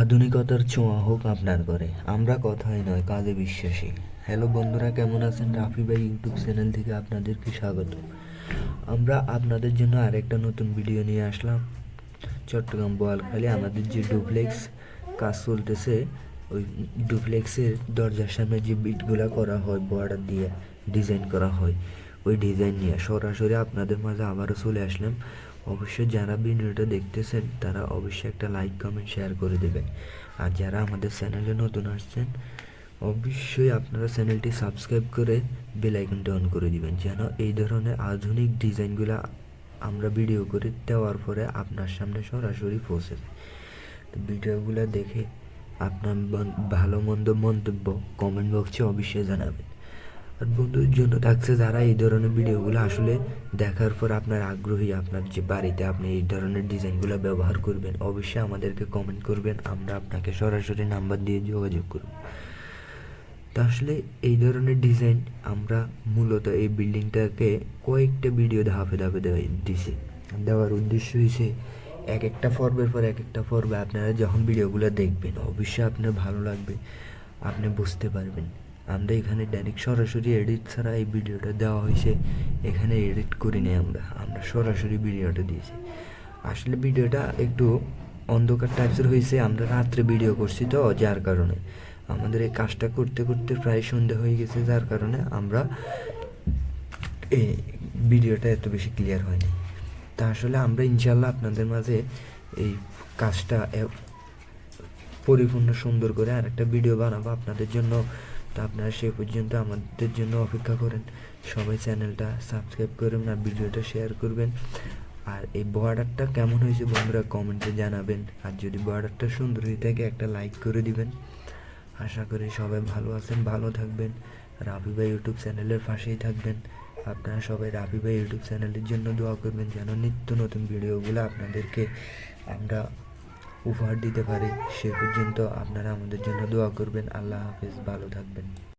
আধুনিকতার ছোঁয়া হোক আপনার ঘরে, আমরা কথাই নয়, কাজে বিশ্বাসী। হ্যালো বন্ধুরা, কেমন আছেন? রাফি ভাই ইউটিউব চ্যানেল থেকে আপনাদেরকে স্বাগত। আমরা আপনাদের জন্য আরেকটা নতুন ভিডিও নিয়ে আসলাম। চট্টগ্রাম বোয়ালখালী, আমাদের যে ডুপ্লেক্স কাজ চলতেছে, ওই ডুপ্লেক্সের দরজার সামনে যে বিটগুলা করা হয় বর্ডার দিয়ে ডিজাইন করা হয় ওই ডিজাইন নিয়ে। সরাসরি আপনাদের মাঝে আবারও চলে আসলাম। অবশ্যই যারা ভিডিওটা দেখতেছেন, তারা অবশ্যই একটা লাইক কমেন্ট শেয়ার করে দেবেন। আর যারা আমাদের চ্যানেলে নতুন আসছেন, অবশ্যই আপনারা চ্যানেলটি সাবস্ক্রাইব করে বেল আইকনটা অন করে দিবেন। যেন এই ধরনের আধুনিক ডিজাইনগুলো আমরা ভিডিও করে দেওয়ার পরে আপনার সামনে সরাসরি পৌঁছে যায়। ভিডিওগুলো দেখে আপনার ভালো মন্দ মন্তব্য কমেন্ট বক্সে অবশ্যই জানাবেন। আর বন্ধুর জন্য থাকছে যারা এই ধরনের ভিডিওগুলো আসলে দেখার পর আপনার আগ্রহী, আপনার যে বাড়িতে আপনি এই ধরনের ডিজাইনগুলো ব্যবহার করবেন, অবশ্যই আমাদেরকে কমেন্ট করবেন, আমরা আপনাকে সরাসরি নাম্বার দিয়ে যোগাযোগ করব। তো আসলে এই ধরনের ডিজাইন আমরা মূলত এই বিল্ডিংটাকে কয়েকটা ভিডিও ধাপে ধাপে দিছি। দেওয়ার উদ্দেশ্য হয়েছে এক একটা পর্বের পর এক একটা পর্বে আপনারা যখন ভিডিওগুলো দেখবেন, অবশ্যই আপনার ভালো লাগবে, আপনি বুঝতে পারবেন। আমরা এখানে ডাইরেক্ট সরাসরি এডিট ছাড়া এই ভিডিওটা দেওয়া হয়েছে। এখানে এডিট করি নাই আমরা আমরা সরাসরি ভিডিওটা দিয়েছি। আসলে ভিডিওটা একটু অন্ধকার টাইপসের হয়েছে, আমরা রাত্রে ভিডিও করছি তো, যার কারণে। আমাদের এই কাজটা করতে করতে প্রায় সন্ধ্যা হয়ে গেছে, যার কারণে আমরা এই ভিডিওটা এত বেশি ক্লিয়ার হয়নি। তা আসলে আমরা ইনশাল্লাহ আপনাদের মাঝে এই কাজটা পরিপূর্ণ সুন্দর করে আর একটা ভিডিও বানাবো আপনাদের জন্য। তো আপনারা সে পর্যন্ত আমাদের জন্য অপেক্ষা করেন। সবাই চ্যানেলটা সাবস্ক্রাইব করবেন আর ভিডিওটা শেয়ার করবেন। আর এই বর্ডারটা কেমন হয়েছে বন্ধুরা কমেন্টে জানাবেন। আর যদি বর্ডারটা সুন্দর হয়ে থাকে, একটা লাইক করে দিবেন। আশা করি সবাই ভালো আছেন, ভালো থাকবেন। রাফি ভাই ইউটিউব চ্যানেলের পাশেই থাকবেন। আপনারা সবাই রাফি ভাই ইউটিউব চ্যানেলের জন্য দোয়া করবেন যেন নিত্য নতুন ভিডিওগুলো আপনাদেরকে আমরা উপহার দিতে পারি সে পর্যন্ত আপনারা আমাদের জন্য দোয়া করবেন। আল্লাহ হাফেজ ভালো থাকবেন।